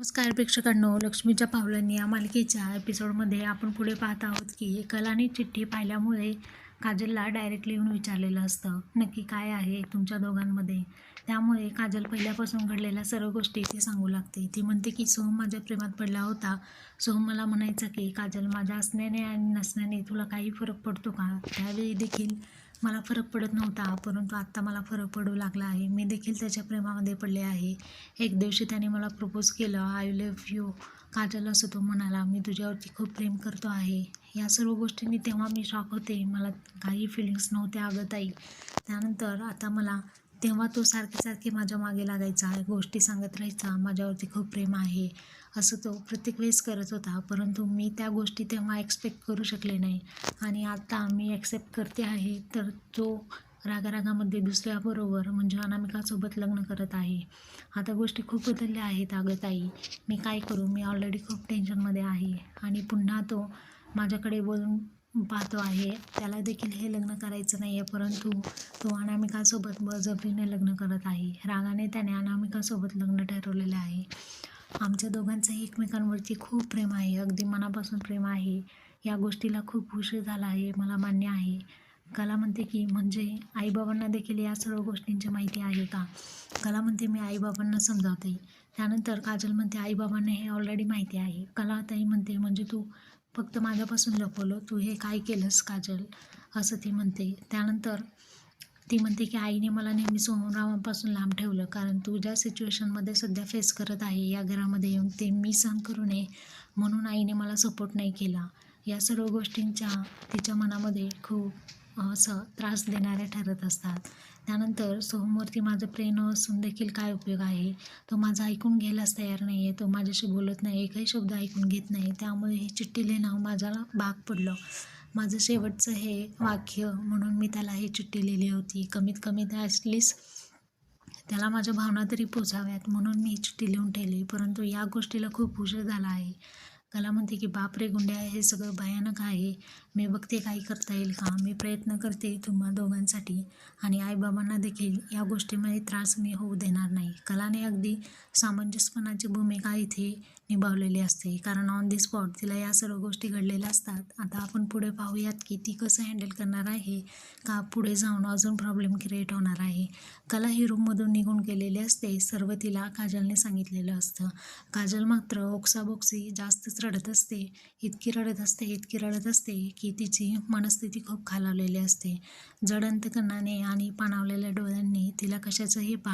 नमस्कार प्रेक्षकांनो लक्ष्मीच्या पावलांनी या मालिकेच्या एपिसोडमध्ये आपण पुढे पाहत आहोत की कलाने चिठ्ठी पाहिल्यामुळे काजलला डायरेक्टली येऊन विचारलेलं असतं नक्की काय आहे तुमच्या दोघांमध्ये? त्यामुळे काजल पहिल्यापासून घडलेल्या सर्व गोष्टी ती सांगू लागते. ती म्हणते की सोहम माझ्या प्रेमात पडला होता. सोहम मला म्हणायचा की काजल माझ्या असण्याने आणि नसण्याने तुला काही फरक पडतो का? त्यावेळी देखील मला फरक पडत नव्हता परंतु आत्ता मला फरक पडू लागला आहे. मी देखील त्याच्या प्रेमामध्ये पडले आहे. एक दिवशी त्याने मला प्रपोज केलं आय लव्ह यू काजल असं तो म्हणाला मी तुझ्यावरती खूप प्रेम करतो आहे. या सर्व गोष्टींनी तेव्हा मी शॉक होते. मला काही फिलिंग्स नव्हत्या अगं ताई. त्यानंतर आता मला तेव्हा तो सारखे सारखे माझ्या मागे लागायचा गोष्टी सांगत राहायचा माझ्यावरती खूप प्रेम आहे असं तो प्रत्येक वेळेस करत होता. परंतु मी त्या गोष्टी तेव्हा एक्सपेक्ट करू शकले नाही. आणि आता मी ॲक्सेप्ट करते आहे तर तो रागारागामध्ये दुसऱ्याबरोबर म्हणजे अनामिकासोबत लग्न करत आहे. आता गोष्टी खूप बदलल्या आहेत अगं ताई. मी काय करू? मी ऑलरेडी खूप टेन्शनमध्ये आहे. आणि पुन्हा तो माझ्याकडे बोलून पाहतो आहे. त्याला देखील हे लग्न करायचं नाही आहे परंतु तो अनामिकासोबत बळजबरीने लग्न करत आहे. रागाने त्याने अनामिकासोबत लग्न ठरवलेलं आहे. आमच्या दोघांचंही एकमेकांवरती खूप प्रेम आहे. अगदी मनापासून प्रेम आहे. या गोष्टीला खूप उशीर झाला आहे मला मान्य आहे. कला म्हणते की म्हणजे आईबाबांना देखील या सर्व गोष्टींची माहिती आहे का? कला म्हणते मी आईबाबांना समजावते. त्यानंतर काजल म्हणते आईबाबांना हे ऑलरेडी माहिती आहे. कला ताई म्हणते म्हणजे तू फक्त माझ्यापासून लपवलं तू हे काय केलंस काजल? असं ती म्हणते. त्यानंतर ती म्हणते की आईने मला नेहमी सोहमरावांपासून लांब ठेवलं कारण तू ज्या सिच्युएशनमध्ये सध्या फेस करत आहे या घरामध्ये येऊन ते मी सहन करू नये म्हणून आईने मला सपोर्ट नाही केला. या सर्व गोष्टींच्या तिच्या मनामध्ये खूप असं त्रास देणाऱ्या ठरत असतात. त्यानंतर सोहमवरती माझं प्रेम असून देखील काय उपयोग आहे? तो माझा ऐकून घ्यायलाच तयार नाही आहे तो माझ्याशी बोलत नाही एकही शब्द ऐकून घेत नाही. त्यामुळे ही चिठ्ठी लिहिणं माझ्याला भाग पडलं. माझं शेवटचं हे वाक्य म्हणून मी त्याला ही चिठ्ठी लिहिली होती. कमीत कमी त्या ॲटलिस्ट त्याला माझ्या भावना तरी पोचाव्यात म्हणून मी ही चिठ्ठी लिहून ठेवली. परंतु या गोष्टीला खूप उशीर झाला आहे. कला म्हणते की बापरे गुंड्या हे सगळं भयानक आहे. मी बघते काही करता येईल का? मी प्रयत्न करते तुम्हा दोघांसाठी आणि आईबाबांना देखील. या गोष्टीमध्ये त्रास मी होऊ देणार नाही. कलाने अगदी सामंजस्यपणाची भूमिका इथे निभावलेली असते. कारण ऑन दी स्पॉट तिला या सर्व गोष्टी घडलेल्या असतात. आता आपण पुढे पाहूयात की ती कसं हँडल करणार आहे का पुढे जाऊन अजून प्रॉब्लेम क्रिएट होणार आहे. कला ही रूममधून निघून गेलेली असते. सर्व तिला काजलने सांगितलेलं असतं. काजल मात्र ओक्साबोक्सी जास्तच रडत असते. इतकी रडत असते इतकी रडत असते की तिची मनस्थिती खूप खालावलेली असते. जड अंतकरणाने आणि पाणावलेल्या डोळ्यांनी तिला कशाचंही पा